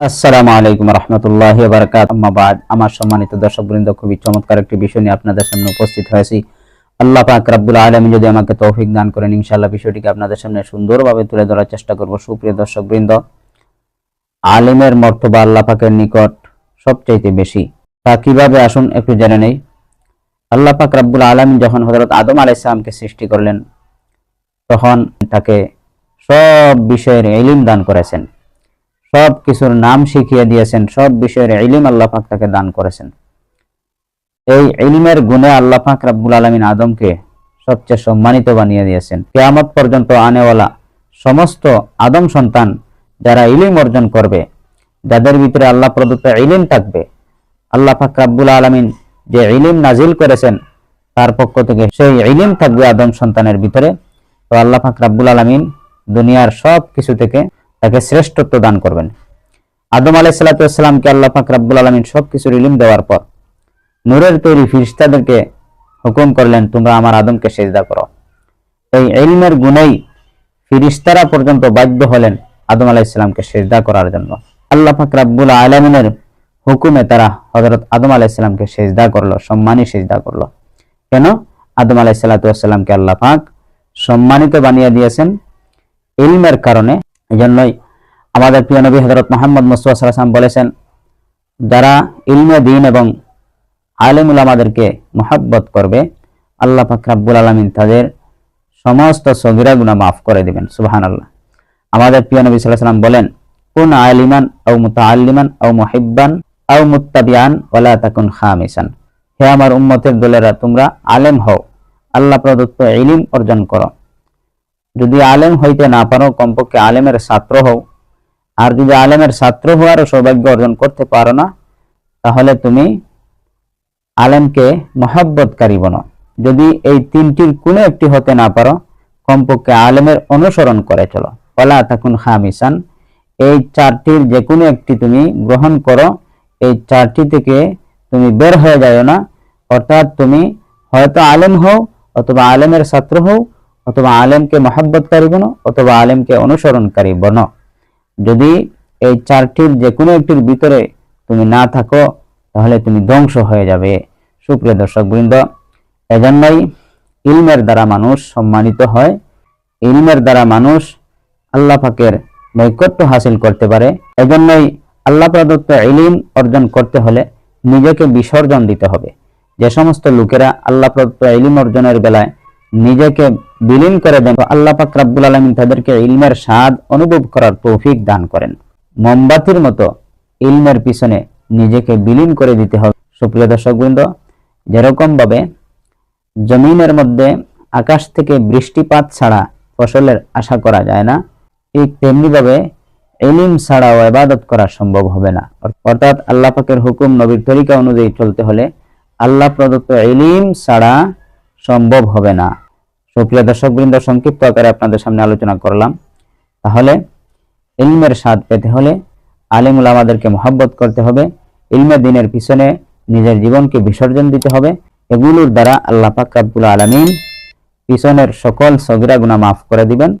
আসসালামু আলাইকুম রহমতুল্লাহ বারকাত আম্মাবাদ আমার সম্মানিত দর্শক বৃন্দ খুবই চমৎকার একটি বিষয় নিয়ে আপনাদের সামনে উপস্থিত হয়েছি। আল্লাহ পাক রাব্বুল আলমী যদি আমাকে তৌফিক দান করেন, ইনশাআল্লাহ বিষয়টিকে আপনাদের সামনে সুন্দরভাবে তুলে ধরার চেষ্টা করব। সুপ্রিয় দর্শক বৃন্দ আলিমের মর্তবা আল্লাহ পাকের নিকট সবচাইতে বেশি। তা কীভাবে? আসুন একটু জেনে নেই। আল্লাহ পাক রাব্বুল আলমী যখন হজরত আদম আলাইসালামকে সৃষ্টি করলেন, তখন তাকে সব বিষয়ের এলিম দান করেছেন। সব কিছুর নাম শিখিয়ে দিয়েছেন, সব বিষয়ের ইলিম আল্লাহ পাক তাকে দান করেছেন। এই ইলমের গুণে আল্লাহ পাক রাব্বুল আলমিন আদমকে সবচেয়ে সম্মানিত বানিয়ে দিয়েছেন। কেয়ামত পর্যন্ত আনেওয়ালা সমস্ত আদম সন্তান যারা ইলিম অর্জন করবে, যাদের ভিতরে আল্লাহ প্রদত্ত ইলিম থাকবে, আল্লাহ পাক রাব্বুল আলমিন যে ইলিম নাজিল করেছেন, তার পক্ষ থেকে সেই ইলিম থাকবে আদম সন্তানের ভিতরে। তো আল্লাহ পাক রাব্বুল আলমিন দুনিয়ার সব কিছু থেকে তাকে শ্রেষ্ঠত্ব দান করবেন। আদম আলাই সাল্লাতামকে আল্লাহ পাক রাব্বুল আলমিন সব কিছুর ইলিম দেওয়ার পর নূরের তৈরি ফিরিস্তাদেরকে হুকুম করলেন, তোমরা আমার আদমকে সেজদা করো। এই ইলমের গুণেই ফিরিস্তারা পর্যন্ত বাধ্য হলেন আদম আলাহ ইসলামকে সেজদা করার জন্য। আল্লাহ পাক রাব্বুল আলমিনের হুকুমে তারা হজরত আদম আলাহ ইসলামকে সেজদা করল, সম্মানী সেজদা করল। কেন? আদম আলাহ সাল্লাতামকে আল্লাহ পাক সম্মানিত বানিয়ে দিয়েছেন। ইলমের কারণে এই জন্যই আমাদের প্রিয় নবী হজরত মোহাম্মদ মুস্তফা সাল্লাম বলেছেন, যারা ইলমে দিন এবং আলেমুল আমাদেরকে মোহাব্বত করবে, আল্লাহ পাক রাব্বুল আলমিন তাদের সমস্ত সগিরা গুণা মাফ করে দিবেন। সুবাহান আল্লাহ আমাদের প্রিয় নবী সাল্লাহ সাল্লাম বলেন, কুন আলিমান আও মুতাআল্লিমান আও মুহিব্বান আও মুত্তাবিয়ান ওয়ালা তাকুন খামিসান। হে আমার উম্মতের দলেরা, তোমরা আলেম হও। আল্লাহ প্রদত্ত ইলিম অর্জন করো। যদি আলেম হইতে না পারো, কমপক্ষে আলেমের ছাত্র হও। আর যদি আলেমের ছাত্র হওয়ার সৌভাগ্য অর্জন করতে পারো না, তাহলে তুমি আলেমকে মহাব্বতকারী বনো। যদি এই তিনটির কোনো একটি হতে না পারো, কমপক্ষে আলেমের অনুসরণ করে চলো। ওলা থাকুন খামিসান, এই চারটির যে কোনো একটি তুমি গ্রহণ করো। এই চারটি থেকে তুমি বের হয়ে যাও না। অর্থাৎ তুমি হয়তো আলেম হও, অথবা আলেমের ছাত্র হও অথবা আলেমকে মহাব্বতকারী বনো অথবা আলেমকে অনুসরণকারী বনো যদি এই চারটির যে কোনো একটির ভিতরে তুমি না থাকো, তাহলে তুমি ধ্বংস হয়ে যাবে। সুপ্রিয় দর্শক বৃন্দ, এজন্যই ইলমের দ্বারা মানুষ সম্মানিত হয়। ইলমের দ্বারা মানুষ আল্লাহ পাকের নৈকট্য হাসিল করতে পারে। এজন্যই আল্লাহ প্রদত্ত ইলিম অর্জন করতে হলে নিজেকে বিসর্জন দিতে হবে। যে সমস্ত লোকেরা আল্লাহ প্রদত্ত ইলিম অর্জনের বেলায় নিজেকে বিলীন করে দেন। আল্লাহ পাক রাব্বুল আলমিন তাদেরকে ইলমের স্বাদ অনুভব করার তৌফিক দান করেন। মোমবাতির মতো ইলমের পিছনে নিজেকে বিলীন করে দিতে হবে। সুপ্রিয় দর্শক বৃন্দ যেরকম ভাবে জমিনের মধ্যে আকাশ থেকে বৃষ্টিপাত ছাড়া ফসলের আশা করা যায় না, ঠিক তেমনি ভাবে এলিম ছাড়াও এবাদত করা সম্ভব হবে না। অর্থাৎ আল্লাহ পাকের হুকুম নবীর তরিকা অনুযায়ী চলতে হলে আল্লাহ প্রদত্ত এলিম ছাড়া সম্ভব হবে না। সুপ্রিয় দর্শক বৃন্দ সংক্ষিপ্ত আকারে আপনাদের সামনে আলোচনা করলাম। তাহলে, ইলমের স্বাদ পেতে হলে আলিমুল আমাদেরকে মহাব্বত করতে হবে, ইলমে দিনের পিছনে নিজের জীবনকে বিসর্জন দিতে হবে, এগুলোর দ্বারা আল্লাহ পাক রাব্বুল আলামিন পিছনের সকল সগিরা গুনাহ মাফ করে দিবেন।